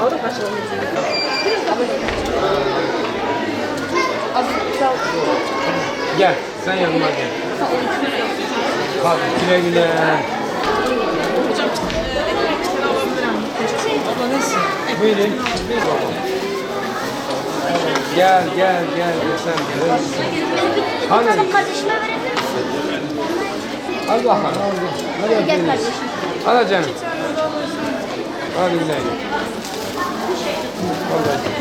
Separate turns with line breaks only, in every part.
Leylo gel.
gel sen yanıma gel. Hadi güle güle. Buyurun. Gel gel gel gel sen gel. Hani
Kardeşime verebilir misin?
al bakalım.
Gel kardeşim.
Al canım. Hadi güle güle. Al canım.
Ekmek mi?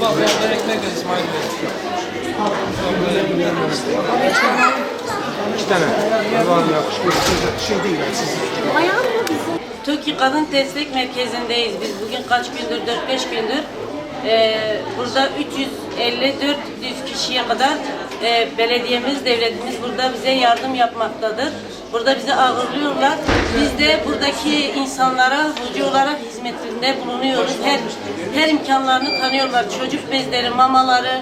Bak beraber ekmek ver İsmail Bey.
İki tane. Allah'ım yakışıklı. Şey değil.
TOKİ Kadın Destek Merkezi'ndeyiz. Biz bugün kaç gündür, 4-5 gündür. Ee, burada 350-400 kişiye kadar e, belediyemiz, devletimiz burada bize yardım yapmaktadır. Burada bizi ağırlıyorlar. Biz de buradaki insanlara hoca olarak hizmetinde bulunuyoruz. Her her imkanlarını tanıyorlar. Çocuk bezleri, mamaları,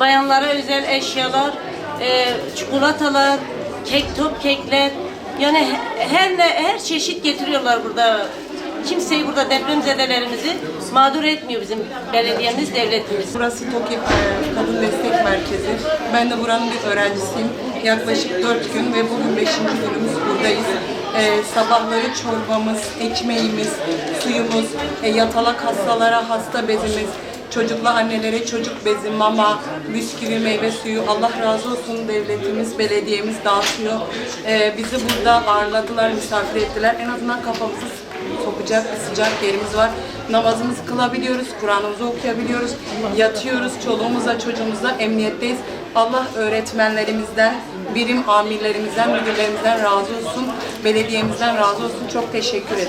bayanlara özel eşyalar, e, çikolatalar, kek, top kekler. Yani he- her her çeşit getiriyorlar burada. Kimseyi burada depremzedelerimizi mağdur etmiyor bizim belediyemiz, devletimiz.
Burası TOKİ e, Kadın Destek Merkezi. Ben de buranın bir öğrencisiyim. Yaklaşık 4 gün ve bugün 5. günümüz buradayız. E, sabahları çorbamız, ekmeğimiz, suyumuz, e, yatalak hastalara hasta bezimiz, çocuklu annelere çocuk bezi, mama, bisküvi, meyve suyu. Allah razı olsun devletimiz, belediyemiz dağıtıyor. E, bizi burada ağırladılar, misafir ettiler. En azından kafamızı sokacak bir sıcak yerimiz var. Namazımızı kılabiliyoruz, Kur'an'ımızı okuyabiliyoruz, yatıyoruz, çoluğumuzla çocuğumuzla emniyetteyiz. Allah öğretmenlerimizden, birim amirlerimizden, müdürlerimizden razı olsun, belediyemizden razı olsun. Çok teşekkür ederim.